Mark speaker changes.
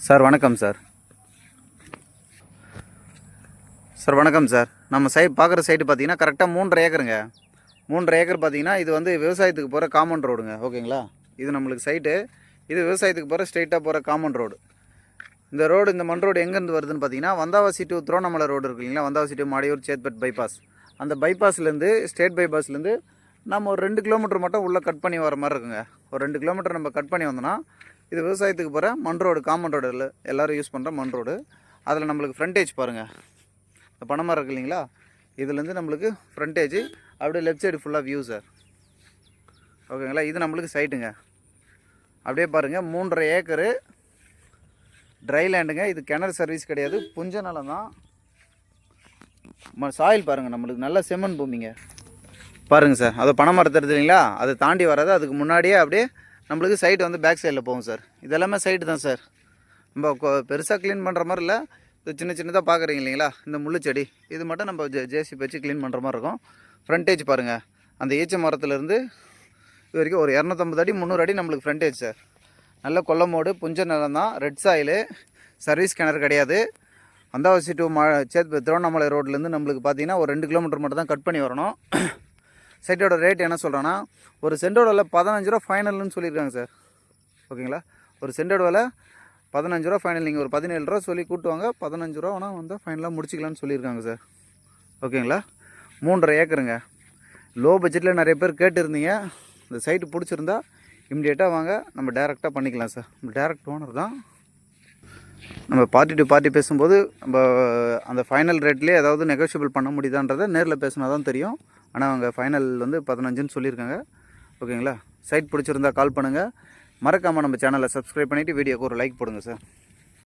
Speaker 1: Sir வணக்கம் sir. Sir வணக்கம் sir. நம்ம சைட் பார்க்குற சைட்டு பார்த்தீங்கன்னா கரெக்டாக மூன்றரை ஏக்கருங்க. மூன்றரை ஏக்கர் பார்த்தீங்கன்னா இது வந்து விவசாயத்துக்கு போகிற காமன் ரோடுங்க ஓகேங்களா? இது நம்மளுக்கு சைட்டு இது விவசாயத்துக்கு போகிற ஸ்ட்ரெயிட்டாக போகிற காமன் ரோடு இந்த ரோடு இந்த மண் ரோடு எங்கேருந்து வருதுன்னு பார்த்தீங்கன்னா வந்தாவாசி டு திருவண்ணாமலை ரோடு இருக்கு இல்லைங்களா? வந்தாவாசி டு மாடியூர் சேத்பட் பைபாஸ் அந்த பைபாஸ்லேருந்து ஸ்டேட் பைபாஸ்லேருந்து நம்ம ஒரு ரெண்டு கிலோமீட்டர் மட்டும் உள்ளே கட் பண்ணி வர மாதிரி இருக்குங்க. ஒரு ரெண்டு கிலோமீட்டர் நம்ம கட் பண்ணி வந்தோம்னா இது விவசாயத்துக்கு போகிற மண் ரோடு காமன் ரோடு இல்லை எல்லோரும் யூஸ் பண்ணுற மண் ரோடு. அதில் நம்மளுக்கு ஃப்ரண்டேஜ் பாருங்கள் இந்த பணமாக இருக்கு இல்லைங்களா? இதுலேருந்து நம்மளுக்கு ஃப்ரண்டேஜ் அப்படியே லெஃப்ட் சைடு ஃபுல்லாக வியூ சார் ஓகேங்களா இது நம்மளுக்கு சைட்டுங்க அப்படியே பாருங்கள் மூன்றரை ஏக்கரு ட்ரை லேண்டுங்க இது கிணறு சர்வீஸ் கிடையாது. புஞ்ச நிலம் தான். சாயில் பாருங்கள் நம்மளுக்கு. நல்ல செம்மண் பூமிங்க. பாருங்கள் சார். அது பனை மரம் இல்லைங்களா? அதை தாண்டி வராது அதுக்கு முன்னாடியே அப்படியே நம்மளுக்கு சைடு வந்து பேக் சைடில் போகும் சார். இதெல்லாமே சைடு தான் சார். நம்ம பெருசாக க்ளீன் பண்ணுற மாதிரி இல்லை. இது சின்ன சின்னதாக பார்க்குறீங்க இல்லைங்களா? இந்த முள்ளு செடி. இது மட்டும் நம்ம ஜே ஜேசி வச்சு க்ளீன் பண்ணுற மாதிரி இருக்கும். ஃப்ரண்டேஜ் பாருங்கள் அந்த ஈச்ச மரத்துலேருந்து இது வரைக்கும் ஒரு இரநூத்தம்பது அடி முந்நூறு அடி நம்மளுக்கு ஃப்ரண்டேஜ் சார். நல்ல கொல்லமோடு புஞ்ச நிலம் தான். ரெட் சாயிலு சர்வீஸ் கிணறு கிடையாது. வந்தாவாசி டூ மா சேத் திருவண்ணாமலை ரோட்லேருந்து நம்மளுக்கு பார்த்தீங்கன்னா ஒரு ரெண்டு கிலோமீட்டர் மட்டும் தான் கட் பண்ணி வரணும். சைட்டோட ரேட் என்ன சொல்கிறேன்னா ஒரு சென்டோட விலை பதினஞ்சு ரூபா ஃபைனல்னு சொல்லியிருக்காங்க சார் ஓகேங்களா ஒரு சென்டோட விலை பதினஞ்சு ரூபா ஃபைனல் நீங்கள் ஒரு பதினேழு ரூபா சொல்லி கூட்டுவாங்க பதினஞ்சு ரூபா வேணால் வந்து ஃபைனலாக முடிச்சிக்கலாம்னு சொல்லியிருக்காங்க சார் ஓகேங்களா மூன்றரை ஏக்கருங்க. லோ பட்ஜெட்டில் நிறைய பேர் கேட்டுருந்தீங்க. இந்த சைட்டு பிடிச்சிருந்தா இம்மிடியேட்டாக வாங்க நம்ம டேரெக்டாக பண்ணிக்கலாம் சார் நம்ம டேரக்ட் ஓனர் தான். நம்ம பார்ட்டி டு பார்ட்டி பேசும்போது நம்ம அந்த ஃபைனல் ரேட்லேயே ஏதாவது நெகோஷியபிள் பண்ண முடியுதான்றதை நேரில் பேசினா தான் தெரியும். ஆனால் அவங்க ஃபைனல் வந்து பதினஞ்சுன்னு சொல்லியிருக்காங்க. ஓகேங்களா? சைட் பிடிச்சிருந்தா கால் பண்ணுங்கள் மறக்காமல் நம்ம சேனலை சப்ஸ்கிரைப் பண்ணிவிட்டு வீடியோக்கு ஒரு லைக் போடுங்க சார்